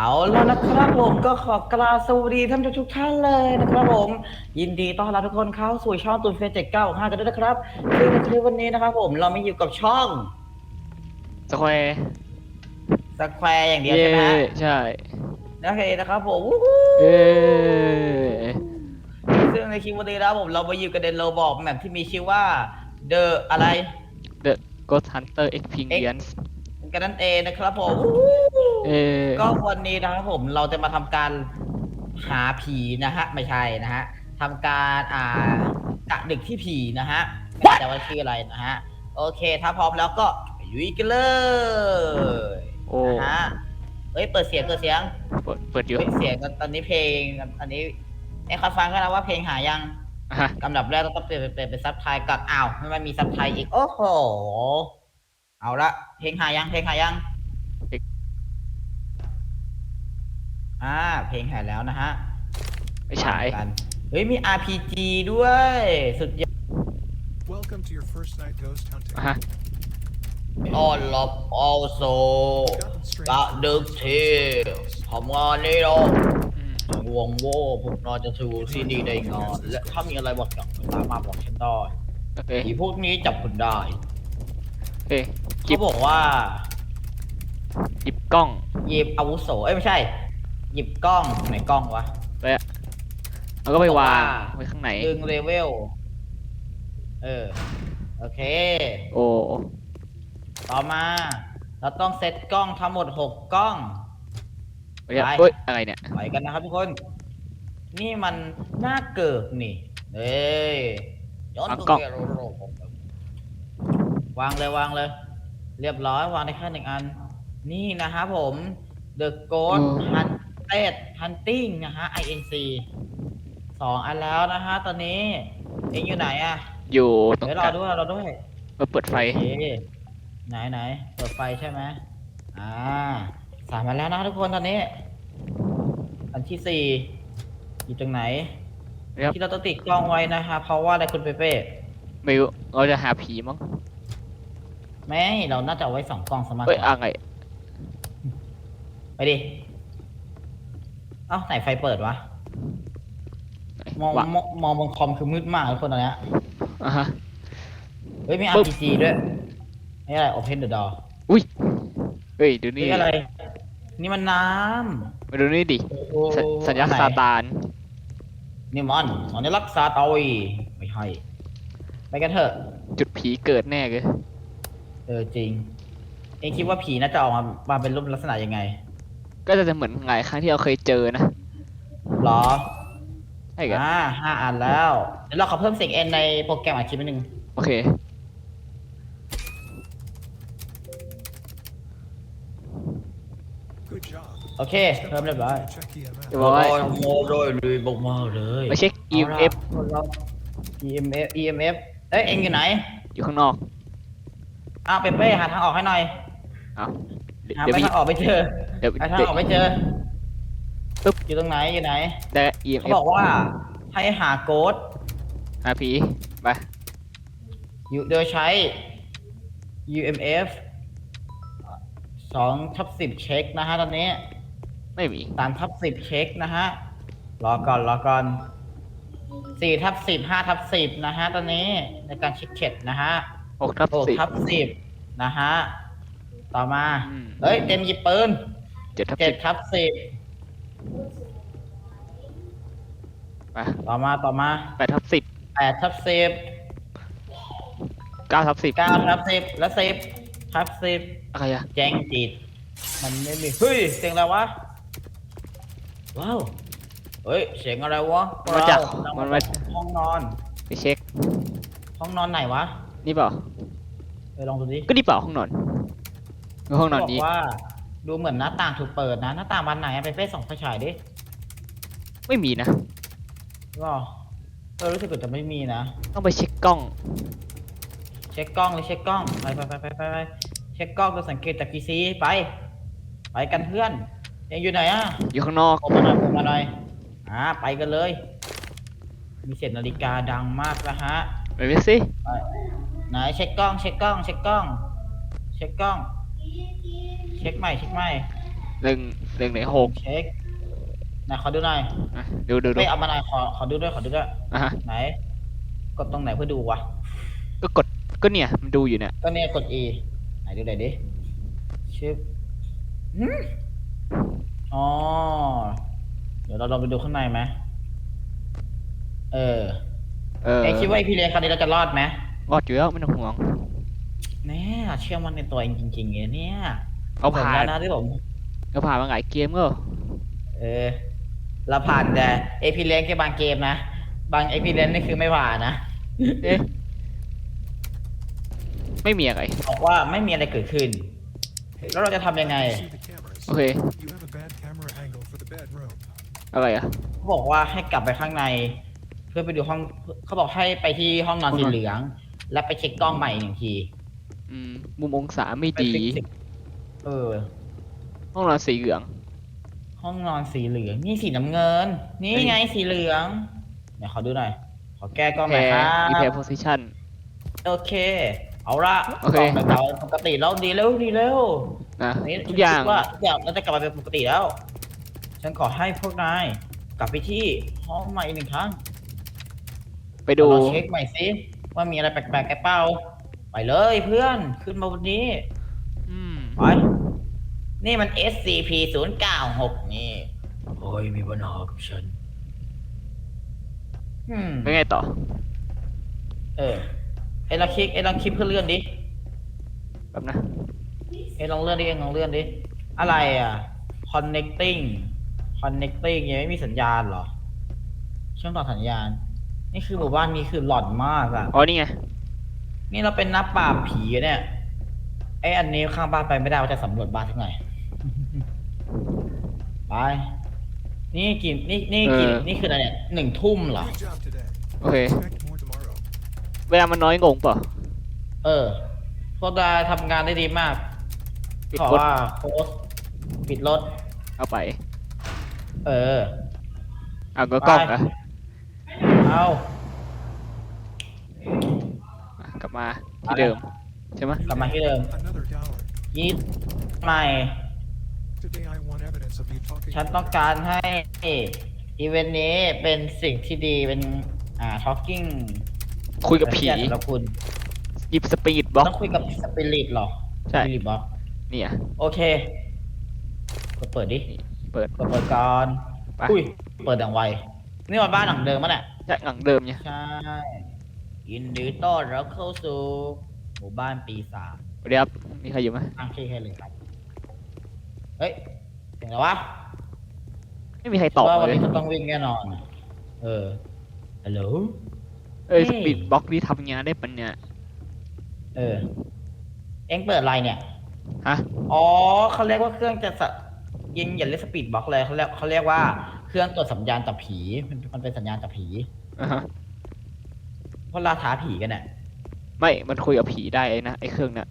เอาแล้วนะครับผมก็ขอกราบสวัสดีท่านผู้ชมทุกท่านเลยนะครับผม ยินดีต้อนรับทุกคนเข้าสู่ช่องตูนเฟสเจ็ดเก้าห้ากันด้วยนะครับซึ่งในคลิปวันนี้นะครับผมเราไม่อยู่กับช่องสแควร์สแควร์อย่างเดียวใช่ไหมฮะใช่โอเคนะครับผมวู้ฮู้เย้ซึ่งในคลิปวันนี้นะครับผมเรามาอยู่กันในโรบอกแมปที่มีชื่อว่า The อะไรเดอะโกสฮันเตอร์เอ็กพิงเลียนส์กันนั่นเองนะครับผมวู้ฮู้เออก็วันนี้นะครับผมเราจะมาทำการหาผีนะฮะ ไม่ใช่นะฮะทำการอ่ากะดึกที่ผีนะฮะไม่แน่ใจว่าชื่ออะไรนะฮะ โอเค ถ้าพร้อมแล้วก็ไปลุยกันเลยโอ้นะฮะเฮ้ยเปิดเสียงเปิดเสียง เปิดเปิดอยู่เฮ้ยเสียงตอนนี้เพลงอันนี้ไอ้เขาฟังกันนะว่าเพลงหายังอะฮะลำดับแรกต้องเปลี่ยนเป็นเปลี่ยนเป็นซับไทยก่อนอ้าวไม่มันมีซับไทยอีก โอ้โห เอาละเพลงหายังเพลงหายัง อ่า เพลงหายแล้วนะฮะไม่ฉายกันเฮ้ยมี RPG ด้วย สุดยอด Welcome to your first night ghost hunting. อะฮะออนลบออโซ Gotten strange กะดึกเที่ทำงานนี่เนาะอืมวงโว่พวกเราจะถูที่นี่ได้งานและถ้ามีอะไรบอกอย่างสามารถบอกฉันได้โอเคผีพวกนี้จับคุณได้ โอเค หยิเขาบบอกว่า หยิบกล้องหยิบอาวุโสเอ้ยไม่ใช่ หยิบกล้องไหนกล้องวะ ไปอะแล้วก็ไปวางบอกว่า ไว้ข้างไหน ดึงเลเวล เออ โอเค โอ้ต่อมา เราต้องเซตกล้องทั้งหมดหกกล้อง เฮ้ยไปเฮ้ยอะไรเนี่ย ไปกันนะครับทุกคน นี่มันหน้าเกิดนี่เอ้ยย้อนวางตัวกล้องเองวางเลยวางเลย เรียบร้อยวางได้แค่หนึ่งอัน นี่นะครับผม The Ghost Hunted Hunting นะฮะ INC สองอันแล้วนะฮะตอนนี้ เองอยู่ไหนอะอยู่ตรงเดี๋ยวกรอลางด้วยรอด้วย มาเปิดไฟ โอเคไหนไหนเปิดไฟใช่ไหมอ่าสามอันแล้วนะทุกคนตอนนี้ อันที่สี่อยู่ตรงไหนนะครับ ที่เราต้องติดกล้องไว้นะฮะเพราะว่าอะไรคุณเปเป้ไม่รู้เราจะหาผีมั้ง ไม่ เราน่าจะเอาไว้สองกล้องสมากกเฮ้ยว่าอะไรไปดิ เอ้าไหนไฟเปิดวะไหนมองวางมองมองบนคอมคือมืดมากทุกคนตอนเนี้ยอะฮะ เฮ้ยมี ปึ๊บ RPG ด้วยนี่อะไร Open the door อุ้ยเฮ้ยดูนี่นี่อะไร นี่มันน้มาดูนี่ดิำโอ้โหสัญสัญญาณอันไหนซาตาน นี่มันสัญลักษณ์ซาตอยไม่ให้ ไปกันเถอะ จุดผีเกิดแน่เลย เออจริง เองคิดว่าผีน่าจะออกมามาเป็นรูปลักษณะยังไงก็จะเหมือนหลายครั้งที่เราเคยเจอนะหรอใช่กันอ่าห้าอันแล้วเดี๋ยวเราขอเพิ่มเสียงเอ็นในโปรแกรมอัดคลิปนิดนึงโอเค Good job. โอเค เพิ่มเรียบร้อย Check EMF. เรียบร้อยโโหเลยเลยบอกมาเลยไปเช็ค EMF เอาละ EMF EMF เอ้ยเอ็งอยู่ไหนอยู่ข้างนอก อ้าวเปเป้หาทางออกให้หน่อยเอาเดี๋ยวหาเดี๋ยวไปพี่ทางออกไม่เจอเดี๋ยวหาทางเดี๋ยวออกไม่เจอปึ๊บอยู่ตรงไหนอยู่ไหนได้เขา EMF บอกว่าให้หาโกดหาผีไปอยู่โดยใช้ UMF สองทับสิบเช็คนะฮะตอนนี้ไม่มีสามทับสิบเช็คนะฮะรอก่อนรอก่อนสี่ทับสิบห้าทับสิบนะฮะตอนนี้ในการเช็คเช็คนะฮะ หกทับหกสิบทับสิบนะฮะ ต่อมา อืม เฮ้ย เต็มหยิบปืนเจ็ดทับเจ็สิดบทับสิบไปต่อมาต่อมาแปดทับสิบแปดทับสิบเก้าทับสิบเก้าทับสิบและสิบทับสิบอะไรอะแจ้งจิต มันไม่มี เฮ้ย เสียงอะไรวะ ว้าว เฮ้ย เสียงอะไรวะมันมาจากเรมันมาห้องนอน ไปเช็คห้องนอนไหนวะ นี่เปล่าไปลองดูดิก็นี่เปล่าห้องนอนก็ห้องนอนนี้บกว่าดูเหมือนหน้าต่างถูกเปิดนะ หน้าต่างบานไหนอะไปเฟ้ส่องไฟฉายดิไม่มีนะ หรอเออรู้สึกว่าจะไม่มีนะ ต้องไปเช็คกล้อง เช็คกล้องเลยเช็คกล้องไปไปไปไปไปไปเช็คกล้องดูสังเกตจากพีซีไป ไปกันเพื่อนยังอยู่ไหนอะอยู่ข้างนอก ผมมาหน่อยผมมาหน่อยอ่าไปกันเลย มีเสียงนาฬิกาดังมากนะฮะ ไปไหมสิ ไป ไหนเช็คกล้อง เช็คกล้อง เช็คกล้อง เช็คกล้อง เช็คใหม่เช็คใหม่หนึ่งหนึ่งในหกเช็คไหนขอดูหน่อยอะดูดูดูไม่เอามาหน่อยขอขอดูด้วยขอดูด้วยอะฮะไหน กดตรงไหนเพื่อดูวะก็กดก็เนี่ยมันดูอยู่เนี่ยก็เนี่ยกด E ไหนดูไหนอยดิชึบหืมอ๋อเดี๋ยวเราลองไปดูข้างในไหมเออเออเอ้คิดว่าไอพี่เลี้ยงคราวนี้เราจะรอดไหม รอดอยู่แล้วไม่ต้องห่วง แน่เชื่อมันในตัวเองจริงๆเลยเนี่ยเอาผมผ่านแล้วนะที่ผมเอาผ่านมาหลายเกมก็เออเราผ่านแต่เอพีเลี้ยงแค่บางเกมนะ บางเอพีเลี้ยงนี่คือไม่ผ่านนะเอ๊ะไม่มีอะไร บอกว่าไม่มีอะไรเกิดขึ้น แล้วเราจะทำยังไง See the cameras. โอเค You have a bad camera angle for the bedroom. อะไรอะ เขาบอกว่าให้กลับไปข้างใน เพื่อไปดูห้องเขาบอกให้ไปที่ห้องนอนสีเหลือง แล้วไปเช็คกล้องใหม่หนึ่งทีอืมมุมองศาไม่ไปดีฟิกซิกเออ ห้องนอนสีเหลือง ห้องนอนสีเหลือง นี่สีน้ำเงิน นี่ไงสีเหลือง เดี๋ยวขอดูหน่อย ขอแก้กล้องหแพน่อยคร์รับรีแพร์โพซิชันโอเค เอาละโอเค กล้องเราปกติแล้วดีแล้วดีแล้วนะนี่ทุกอย่างฉันคิดว่าทุกอย่างเราจะกลับมาเป็นปกติแล้ว ฉันขอให้พวกนายกลับไปที่ห้องใหม่อีกหนึ่งครั้งไปดู เราเช็คใหม่สิ ว่ามีอะไรแปลกๆแกเป้าไปเลยเพื่อนขึ้นมาวันนี้อืมไปนี่มัน SCP 0 9 6นี่โอ้ยมีปัญหากับฉันอืมแล้วไงต่อ เออไอ้ลองคลิกไอ้ลองคลิกเพื่อเลื่อนดิแบบนะ ไอ้ลองเลื่อนดิเองลองเลื่อนดิอะไรอะ connecting connecting ยังไม่มีสัญญาณเหรอเชื่อมต่อสัญญาณ นี่คือหมู่บ้านนี้คือหลอนมากอะอ๋อนี่ไงนี่เราเป็นนักปราบผีอะเนี่ยไอ้อันนี้ข้างบ้านไปไม่ได้ว่าจะสำรวจบ้านสักหน่อย ไป นี่กี่นี่นี่กี่เออนี่คืออะไรเนี่ยหนึ่งทุ่มเหรอ Great job today. โอเค Expect more tomorrow. เวลามันน้อยงงเปล่ะเออพวกนายทำงานได้ดีมากปิดขอรถว่าโค้ชปิดรถ เอาไป เออ เอาก็กล้องไปนะ เอาอะกลับมาที่เดิมใช่ไหม You กลับมา have ที่เดิม Another dollar. ยี่ใหม่ Today I want evidence of you talking. ฉัน to ต้อง me. การให้อีเวนต์นี้เป็นสิ่งที่ดีเป็นอ่า talking คุยกับผีสำหรับคุณหยิบสปีดบล็อก ต้องคุยกับสปิริตหรอใช่ สปิริตบล็อกเนี่ย โอเคกดเปิดดิเปิด กดเปิดก่อนไป อุ้ยเปิดดังไว นี่มันบ้านหลังเดิมมั้ยเนี่ย ใช่หลังเดิมเนี่ยใช่ยินดีต้อนรับเข้าสู่หมู่บ้านปีศาจสวัสดีครับมีใครอยู่ไหมตั้งชื่อให้เลยครับ เฮ้ยเสียงอะไรวะไม่มีใครตอบว่าวันเลยนี้จะต้องวิ่งแน่นอน เออ ฮัลโหล เอ้ยเฮ้สยปีดบล็อกนี่ทำงานได้ปะเนี่ยเออ เอ็งเปิดอะไรเนี่ย ฮะอ๋อเขาเรียกว่าเครื่องจะสะยิงอย่าเรียกสปีดบล็อกเลยเขาเรียกเขาเรียกว่าเครื่องตรวจสัญญาณจับผีมันมันเป็นสัญญาณจับผี อ่าฮะเพราะล่าท้าผีกันเนี่ยไม่มันคุยกับผีได้ไอ้นะไอ้เครื่องเนี้ย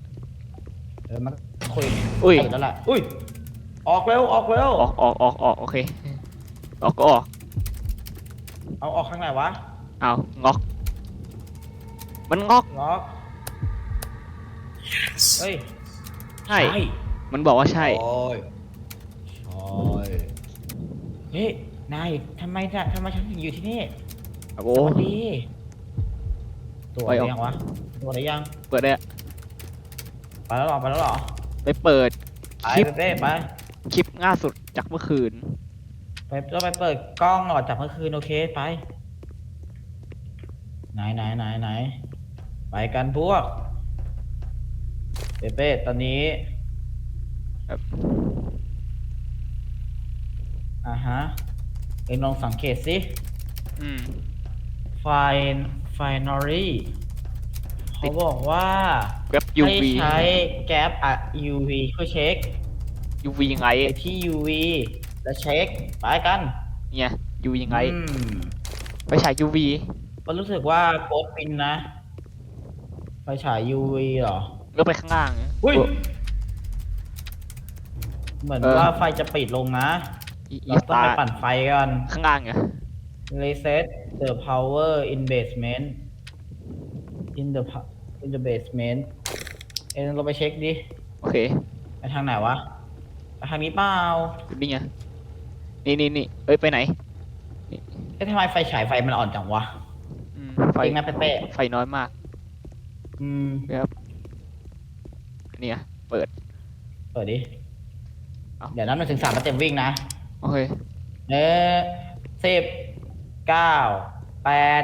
เออมันคุยอุ้ยเแล้วล่ะอุ้ยออกเร็วออกเร็วออกออกออกออกโอเคออกก็ออกเอาออกข้างไหนวะเอางอก มันงอกล็อกเฮ้ยใช่มันบอกว่าใช่ใช่ใช่เฮ้ยนายทำไมจะทำไมฉันถึงอยู่ที่นี่ โอ้สวัสดีตัวไปได้ออก ยังวะตัวได้ยังเปิดได้อะไปแล้วเหรอไปแล้วเหรอไปเปิด ไปคลิปไปเป้ไปคลิปล่าสุดจากเมื่อคืน ไปก็ไปเปิดกล้องหน่อยจากเมื่อคืนโอเคไป ไหนไหนไหนไหนไปกันพวกเปเป้ตอนนี้ครับ อ่าฮะเอ็งลองสังเกตสิอืม ไฟไฟนอรี่เขาบอกว่าเว็บให้ UV ใช้แก๊ปอะ UV เพื่อเช็ค UV ยังไงไปที่ UV แล้วเช็คไปกันเนี่ย UV ยังไงอืมไปฉาย UV มันรู้สึกว่าโค้ดปินนะไฟฉาย UV เหรอก็ไปข้างล่างนะอุ้ยเหมือนเออ ว่าไฟจะปิดลงนะ อีอีเราสต้องตาไปร์ปั่นไฟกัน ข้างล่างไง reset the power in basement in the pa- in the basement เอ็งเราไปเช็คดิโอเคไปทางไหนวะไปทางนี้เปล่านี่ไงนี่นี่นี่เอ้ยไปไหนเอ๊ะทำไมไฟฉายไฟมันอ่อนจังวะอืมไฟจริงไหมเป๊ะไฟน้อยมากๆอืมครับนี่ไงเปิด เปิดดิเอ้า เดี๋ยวนั้นมันถึงสามมันเต็มวิ่งนะโอเค เนื้อสิบ เก้าแปด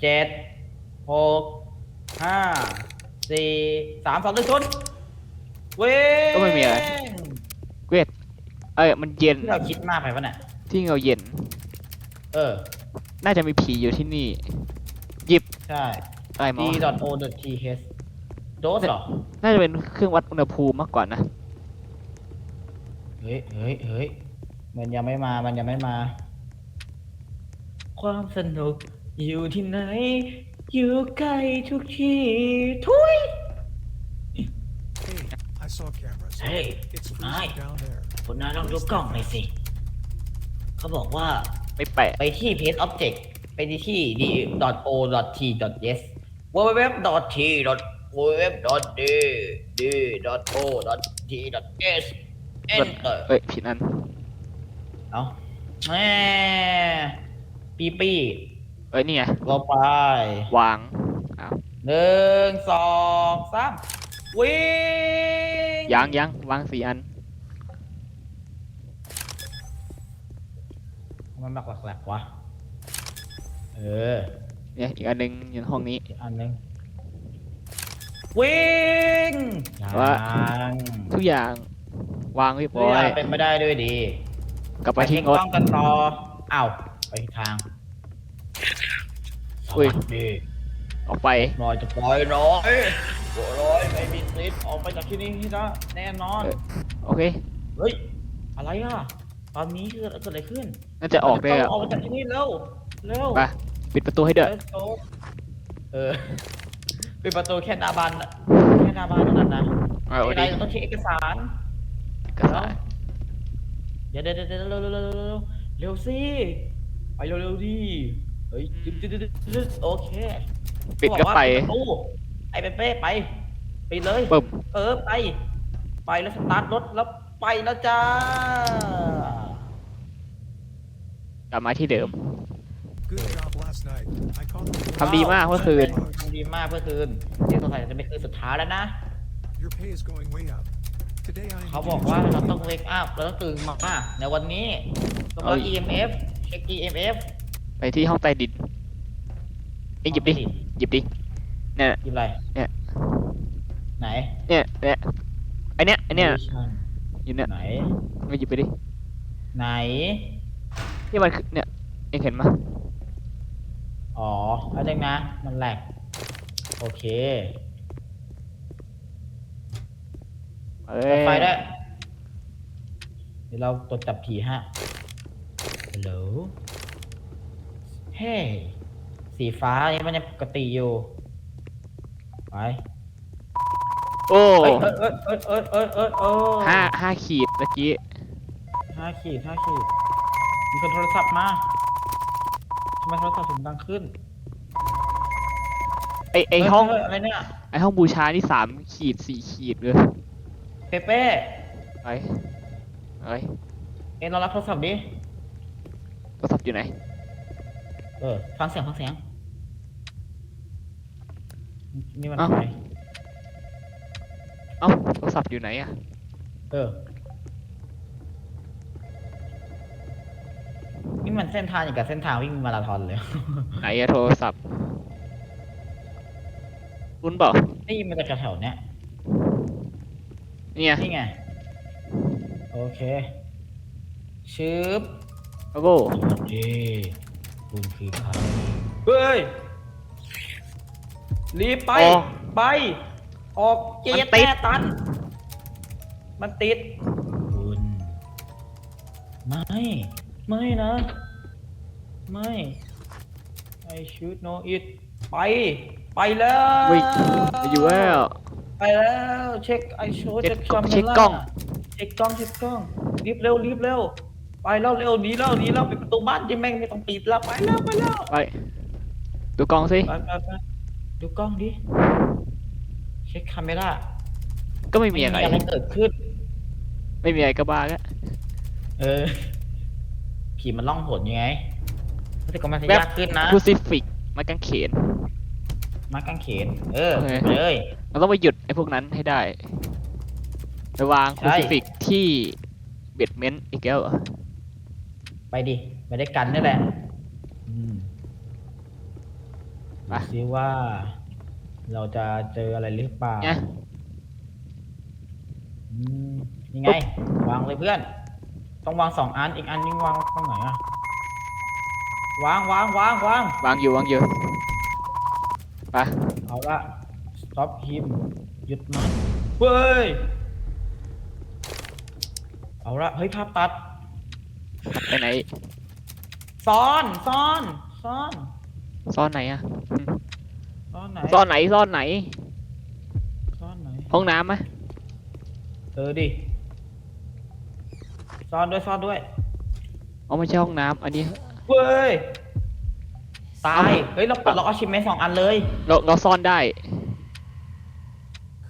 เจ็ดหกห้าสี่สามสองหนึ่งศูนย์เว้ยก็ไม่มีอะไรเวทเอ้ยมันเย็น ที่เราคิดมากไปปะเนี่ยที่เราเย็น เออ น่าจะมีผีอยู่ที่นี่หยิบใช่ อะไรมา d วะ o t th โดสเหรอ น่าจะเป็นเครื่องวัดอุณหภูมิมากกว่านะ เฮ้ยเฮ้ยเฮ้ยมันยังไม่มา มันยังไม่มา ความสนุกอยู่ที่ไหน อยู่ใกล้ทุกที่ทุย Hey, I saw cameras. เฮ้ย It's นาย freezing down there. คุณนายลองดูกล้องหน่อยสิ เขาบอกว่าไม่แปะไปที่ Page Object ไปที่ d o t t yes www t www d d o t yes enter เอ้ยผิดอัน เอาแหม ปีปีเอ้ยนี่ไงลงไปวางอ้าวหนึ่งสองสามวิ่งยังยังวางสี่อันมันแบบแหลกๆวะเออเนี่ยอีกอันหนึงอยู่ในห้องนี้ อีกอันหนึงวิ่งว่ายังทุกอย่างวางเรียบทุกร้ออยย่างเป็นไม่ได้ด้วยดีกลับไปไปที่ที่รถ กล้องกันต่ออ้าว ไปอีกทางสอุ้ย วัสดีออกไป หน่อยจะปล่อยน้อยปล่อยน้อยไม่มีสิทธิ์ออกไปจากที่นี่นะแน่นอน เออ โอเค เฮ้ย อะไรอะ ตอนนี้เกิดเกิดอะไรขึ้นน่าจะออกได้เาอะออกมาจากที่นี่เร็วเร็วไปปิดประตูให้เด้อ Let's go เออปิดประตูแค่หน้าบ้านน่ะแค่หน้าบ้านเท่านั้นนะเอาไม่ดีได้เราต้องเช็คเอกสาร กระสายเดี๋ยวเดี๋ยวเดี๋ยวเร็วเร็วเร็วเร็วเร็วเร็วสิ ไปเร็วเร็วดิเฮ้ยดึ๊ดดึ๊ดดึ๊ดดึ๊ดโอเคปิดก็ไป เขาบอกว่าปิดประตูไอ้เป้เป้ไปไปเลย ปึ้มเออไป ไปแล้วสตาร์ทรถแล้วไปแล้วจ้า กลับมาที่เดิม Good job last night. I caught the ทำดีมากเมื่อคืน ทำดีมากเมื่อคืนนี่สงสัยจะเป็นคืนสุดท้ายแล้วนะ Your pay is going way up. Today I เขาบอกว่าเราต้องเวกอัพเราต้องตื่นมาในวันนี้ก็มาเอาอีก EMF เช็ค EMF ไปที่ห้องใต้ดินเอ็งหยิบดิ หยิบดิ เนี่ย หยิบอะไรเนี่ย ไหนเนี่ย เนี่ย ไอเนี้ย ไอเนี้ย Vision อยู่เนี่ย ไหน ไม่หยิบไปดิ ไหน นี่มันคือเนี่ย เอ็งเห็นมั้ยอ๋อเอาจังนะ มันแหลก โอเคเอ้เปิดยไฟได้วยเดี๋ยวเราตรวจจับผีฮะ ฮัลโหล เฮ้สีฟ้านี่มันยังปกติอยู่ ไป โอ้เอ้ยเอ้ยเอ้ยเอ้ยเอ้ยเอ้ยเอ้ยเอ้ยห้าห้าขีดเมื่อกี้ห้าขีดห้าขีด มีคนโทรศัพท์มาทำไมโทรศัพท์ถึงดังขึ้นไอไอเฮ้ยห้องเฮ้ยอะไรเนี่ย ไอห้องบูชานี่สามขีดสี่ขีดเลยเป้เป้ ไปไปเอ็นเรารับโทรศัพท์ดิโทรศัพท์ อยู่ไหน เออฟังเสียงฟังเสียง นี่มันเอ้าใครเอ้าโทรศัพท์อยู่ไหนอะเออ นี่มันเส้นทางอย่างกับเส้นทางวิ่งมาราธอนเลย ไหนอะโทรศัพท์คุณเปล่านี่มันจะแถวๆเนี้ยเนี่ยนี่ไง โอเคชืบ โอ้โหสวัสดีคุณคือใครเฮ้ยรีบไป อ๋อ ไป ออกเจมันตติดแม่ตัน มันติด คุณ ไม่ ไม่นะ ไม่ I should know it ไป ไปแล้ววิ่งอยู่แล้ว ไปแล้วเช็คไอโชว์เช็เช็คคกล้องคาเมเช็คล่ากล้อง เช็คกล้องเช็คกล้องรีบเร็วรีบเร็ว ไปแล้วเร็วหนีแล้วหนีแล้วปิดประตูบ้านยังแม่งไม่ต้องปิดแล้วไปแล้วไปแล้วไปดูกล้องสิ ไปไปไปดูกล้องดิเช็คคาเมล่าก็ไม่มีอะไรอะไร เกิดขึ้น ไม่มีอะไรก็บ้าก็เออผีมันล่องหนยังไงแต่ก็มันจะแบบ ยากขึ้นนะ ครูซิฟิกไม้กางเขน มากางเขน เออโอเค ไปเลย เราต้องไปหยุดไอ้พวกนั้นให้ได้ไปวางคใช่ รูซิฟิกที่เบดเมนต์อีกแล้วเหรอ ไปดิไปได้วยกันนี่แหละอืมไป ดูซิว่า เราจะเจออะไรหรือเปล่าเนี่ย อืมยังไง วางเลยเพื่อน ต้องวางสองอันอีกอันนึงวางตรงไหนอะวางวางวางวาง วางอยู่วางอยู่ไปเอาละ stop him หยุดมันเฮ้ย เอาละ เฮ้ย ภาพตัด ไปไหน ซ่อนซ่อนซ่อนซ่อนไหนอะอืมซ่อนไหนซ่อนไหนซ่อนไหน ซ่อนไหนห้องน้ำไหมเออดิซ่อนด้วยซ่อนด้วยอ๋อไม่ใช่ห้องน้ำอันนี้ เว้ยตายเฮ้ยเราปลดล็อกอาชิเมนสองอันเลยเราเราซ่อนได้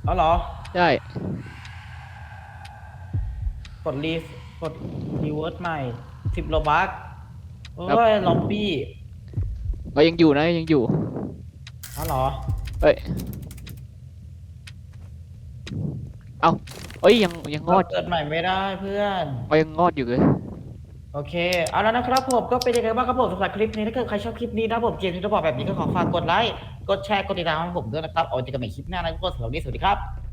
เอาเหรอได้ กดรี กดรีเวิร์สใหม่สิบโลบักโอ้ยล็อบบี้เรายังอยู่นะยังอยู่เอาเหรอเอ้ยเอาเอ้ยยังยังงอดเกิดใหม่ไม่ได้เพื่อนเรายังงอดอยู่เลยโอเค เอาแล้วนะครับผมก็เป็นยังไงบ้างครับผมสำหรับคลิปนี้ถ้าเกิดใครชอบคลิปนี้นะผมเกมที่จะบอกแบบนี้ก็ขอฝากกดไลค์กดแชร์กดติดตามให้ผมด้วยนะครับเอาเจอกันใหม่คลิปหน้านะทุกคนสำหรับวันนี้สวัสดีครับ